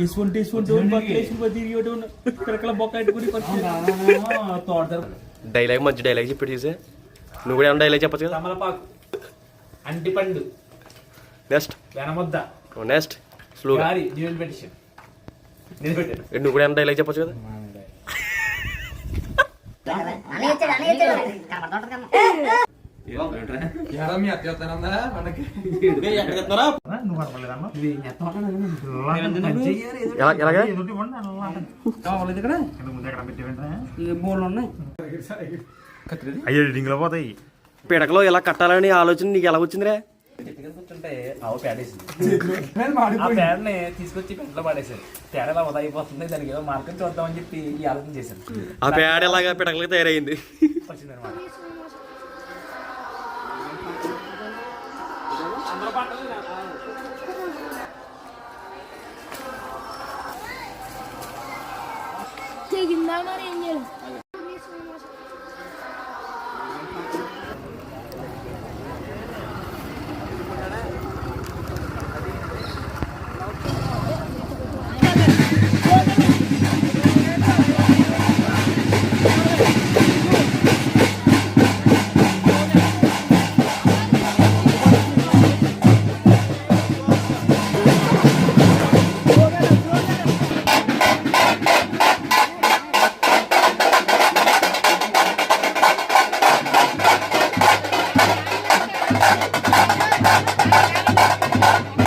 ఇసుకుంటే ఇసుకుంటూ బొక్క పెట్టుకుని డైలాగ్ మంచి డైలాగ్ చెప్పాడు చూసే. నువ్వు కూడా ఏమన్నా డైలాగ్ చెప్పచ్చు కదా? తమలపాకు అంటిపండు నెక్స్ట్ వెనముద్ద. నెక్స్ట్ స్లోగా నువ్వు కూడా ఏమన్నా డైలాగ్ చెప్పచ్చు కదా? అయ్యో లో పోతాయి. పిడకలో ఎలా కట్టాలని ఆలోచన నీకు ఎలా వచ్చిందిరా? కూర్చుంటే ఆవు పేడేసింది. ఆ పేడని తీసుకొచ్చి పెంటలో పడేసారు పేడ ఎలా ఉదా అయిపోతుంది దానికి ఏదో మార్గం చూద్దామని చెప్పి ఈ ఆలోచన చేశాను ఆ పేడ ఎలాగా పిడకలకి తయారైంది? వచ్చిందనమాట తెగిందా మరి ఏం చేయాలి? Thank you.